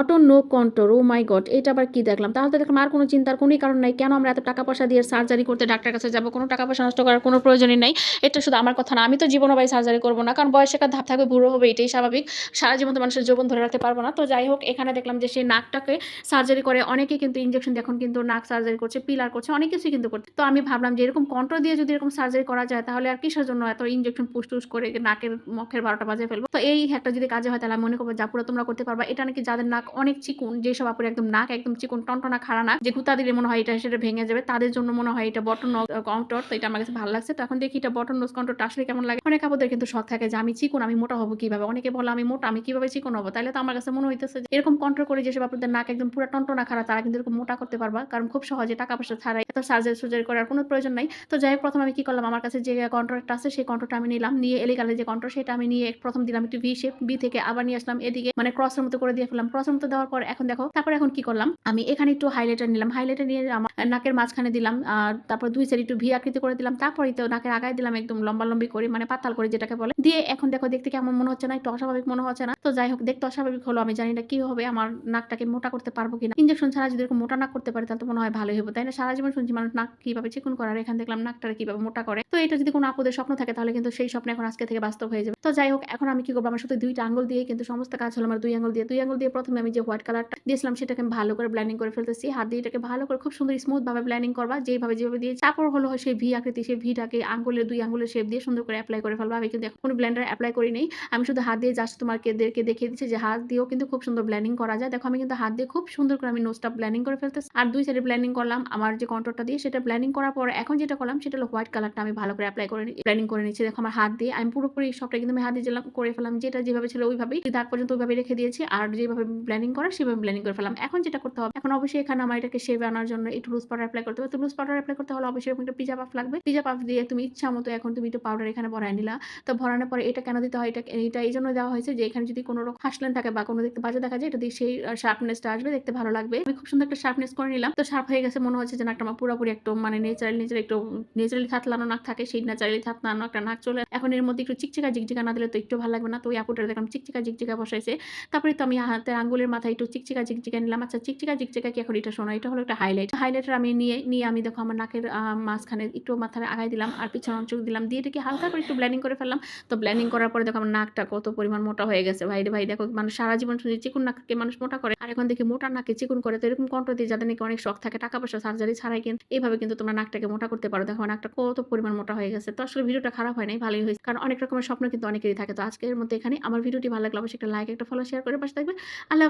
Button no control oh my God এটা আবার কি দেখলাম? তাহলে দেখলাম আর কোনো চিন্তার কোনোই কারণ নাই। কেন আমরা এত টাকা পয়সা দিয়ে সার্জারি করতে ডাক্তার কাছে যাব? কোনো টাকা পয়সা নষ্ট করার কোনো প্রয়োজনই নাই। এটা শুধু আমার কথা না, আমি তো জীবনও ভাই সার্জারি করব না। কারণ একটা ধাপ থাকবে, বুড়ো হবে, এটাই স্বাভাবিক। সারা জীবন তো মানুষের যৌবন ধরে রাখতে পারব না। তো যাই হোক, এখানে দেখলাম যে সেই নাকটাকে সার্জারি করে। অনেকে কিন্তু ইঞ্জেকশন এখন কিন্তু নাক সার্জারি করছে পিলার করছে, অনেক কিছুই কিন্তু করছে। তো আমি ভাবলাম যে এরকম কন্ট্রোল দিয়ে যদি এরকম সার্জারি করা যায়, তাহলে আর কিসের জন্য এত ইঞ্জেকশন পুষ টুস করে নাকের মুখের বারোটা বাজে ফেলব? তো এই একটা যদি কাজে হয়, তাহলে আমি মনে করব যা পুরো তোমরা করতে পারবা। এটা নাকি যাদের নাক অনেক চিকুন যেসব আপুর একদম নাক একদম চিকুন, টনটনা খাড়া নাক, যে গুতা দিলে মনে হয় এটা সেটা ভেঙে যাবে, তাদের জন্য মনে হয় এটা বটন কাউন্টার তো এটা আমার কাছে ভালো লাগছে। তো এখন দেখি এটা বটন নোজ কাউন্টারটা আসলে কেমন লাগে। অনেক আপুদের কিন্তু শখ থাকে যে আমি চিকুন, আমি মোটা হব কীভাবে? অনেকে বলে আমি মোটা, আমি কীভাবে চিকুন হব? তাহলে তো আমার কাছে মনে হইতেছে এরকম কন্ট্রোল করে যেসব আপনাদের নাক একদম পুরো টনটনা খাড়া, তারা কিন্তু এরকম মোটা করতে পারবা, কারণ খুব সহজে টাকা পয়সা ছাড়াই এত সার্জারি সুজারি করার কোনো প্রয়োজন নাই। তো যাই হোক, প্রথম আমি কি করলাম, আমার কাছে যে কন্ট্রোলটা আছে সেই কন্ট্রোলটা আমি নিলাম, নিয়ে এলিগালের যে কন্ট্রোল সেটা আমি নিয়ে প্রথম দিলাম একটু ভি শেপ বি থেকে আবার নিয়ে আসলাম, এদিকে মানে ক্রসের মতো করে দিয়ে ফেললাম। ক্রসের মতো দেওয়ার পর এখন দেখো, তারপর এখন কি করলাম? আমি এখানে একটু হাইলাইটার নিলাম। হাইলাইটার নিয়ে আমার নাকের মাঝখানে দিলাম, আর তারপর দুই সাইড একটু ভি আকৃতি করে দিলাম। তারপরে তো নাকের আগায় দিলাম একদম লম্বা লম্বি করে মানে পাতাল করে যেটাকে বলে। দিয়ে এখন দেখো, দেখতে কেমন মনে হচ্ছে না? একটু অস্বাভাবিক মনে হচ্ছে না? তো যাই হোক, দেখতে অস্বাভাবিক হলো। আমি জানি না কি হবে, আমার নাকটাকে মোটা করতে পারব কিনা। ইঞ্জেকশন ছাড়া যদি এরকম মোটা নাক করতে পারে, তাহলে তো মনে হয় ভালোই হবে, তাই না? সারা জীবন শুনছি মানুষ নাক কীভাবে চিকুন করার এখান দেখলাম নাকটারে কীভাবে মোটা করে। তো এটা যদি কোনো আপুদের স্বপ্ন থাকে, তাহলে কিন্তু সেই স্বপ্ন এখন আজকে থেকে বাস্তব হয়ে যাবে। তো যাই হোক, এখন আমি কি করব? আমার শুধু দুইটা আঙ্গুল দিয়ে কিন্তু সমস্ত কাজ হলো। আমার দুই আঙ্গুল দিয়ে, দুই আঙ্গুল দিয়ে প্রথমে আমি যে হোয়াইট কালারটা দিয়েছিলাম সেটাকে আমি ভালো করে ব্ল্যান্ডিং করে ফেলতেছি। হাত দিয়ে এটাকে ভালো করে খুব সুন্দর স্মুথ ভাবে ব্ল্যান্ডিং করবা যেভাবে যেভাবে দিয়ে তারপর হলো সেই ভি আকৃতি, সেই ভিটাকে আঙ্গুলের দুই আঙ্গুলের শেপ দিয়ে সুন্দর করে অ্যাপ্লাই করে ফেলব। আমি কিন্তু এখন কোনো ব্ল্যান্ডার অ্যাপ্লাই করি নেই। আমি শুধু হাত দিয়ে জাস্ট তোমার তোমাদেরকে দেখিয়ে দিচ্ছি যে হাত দিয়েও কিন্তু খুব সুন্দর ব্ল্যান্ডিং করা যায়। দেখো আমি কিন্তু হাত দিয়ে খুব সুন্দর করে আমি নোজটা ব্ল্যান্ডিং করে ফেলতেছি। আর দুই সাইডে ব্ল্যান্ডিং করলাম, আমার যে কন্ট্রোলটা দিয়ে সেটা ব্ল্যান্ডিং করার পর এখন যেটা করলাম সেটা হলো হোয়াইট কালারটা আমি ভালো করে অ্যাপ্লাই করে ব্ল্যান্ডিং করে নিচ্ছি। দেখো আমার হাত দিয়ে, আমি পুরোপুরি সবটা কিন্তু আমি হাত দিয়ে করে ফেলাম যেটা যেভাবে ছিল ওইভাবেই দাগ পর্যন্ত ওইভাবে রেখে দিয়েছি, আর যেভাবে ব্ল্যান্ডিং করা, সেভাবে ব্ল্যান্ডিং করে ফেলাম এখন যেটা করতে হবে, এখন অবশ্যই এখানে আমার এটাকে সেভ আনার জন্য একটু লুজ পাউডার অ্যাপ্লাই করতে হবে। তো লুজ পাউডার অ্যাপ্লাই করতে হলে অবশ্যই একটা পিজা পাফ লাগবে। পিজা পাফ দিয়ে তুমি ইচ্ছা মতো এখন তুমি একটু পাউডার এখানে ভরাই নিলা। তো ভরানোর পরে এটা কেন দিতে হয়? এটা এটা এই জন্য দেওয়া হয়েছে যে এখানে যদি কোনো রকম হাসলেন থাকে বা কোনো দেখতে বাজে দেখা যায়, এটা দিয়ে সেই শার্পনেসটা আসবে, দেখতে ভালো লাগবে। আমি খুব সুন্দর একটা শার্পনেস করে নিলাম। তো শার্প হয়ে গেছে, মনে হচ্ছে যে নাকটা আমার পুরোপুরি একটু মানে নেচারাল নেচার একটু নেচারালি থাতলানো নাক থাকে, সেই ন্যাচারালি থাতলানো একটা নাক চলে। এখন এর মধ্যে একটু চিকচিকা জিকচিকা না দিলে তো একটু ভালো লাগবে না। তো ওই আপুটা দেখলাম চিকচিকা জিকচিকা বসাইছে। তারপরে তো আমি হাতের আঙ্গুলের মাথায় একটু চিকচিকা জিকচিকা নিলাম। আচ্ছা চিকচিকা জিকচিকা কি এখন এটা শোনো? এটা হলো একটা হাইলাইট হাইলাইটার আমি নিয়ে নিয়ে আমি দেখো আমার নাকের মাঝখানে একটু মাথায় আগায় দিলাম আর পিছনে অংশ দিলাম। দিয়ে এটাকে হালকা করে একটু ব্ল্যান্ডিং করে ফেললাম। তো ব্ল্যান্ডিং করার পরে দেখো আমার নাকটা কত পরিমাণ মোটা হয়ে গেছে। ভাই ভাই, দেখো মানুষ সারা জীবন শুধু চিকুন নাককে মানুষ মোটা করে। আর এখন দেখি মোটা নাকে চিকুন করে। তো এরকম কন্ট্রোল দিয়ে যাদের নাকি অনেক শখ থাকে, টাকা পয়সা সার্জারি ছাড়াই কিন্তু এইভাবে কিন্তু তোমরা নাকটাকে মোটা করতে পারো। দেখো নাকটা কত পরিমাণ মোটা হয়ে গেছে। তো আসলে ভিডিওটা খারাপ হয় নাই, ভালোই হয়েছে। কারণ অনেক রকমের স্বপ্ন কিন্তু অনেকেরই থাকে। তো আজকের মধ্যে এখানে আমার ভিডিওটি ভালো লাগলে অবশ্যই একটা লাইক একটা ফলো শেয়ার করে পাশে থাকবে। আল্লাহ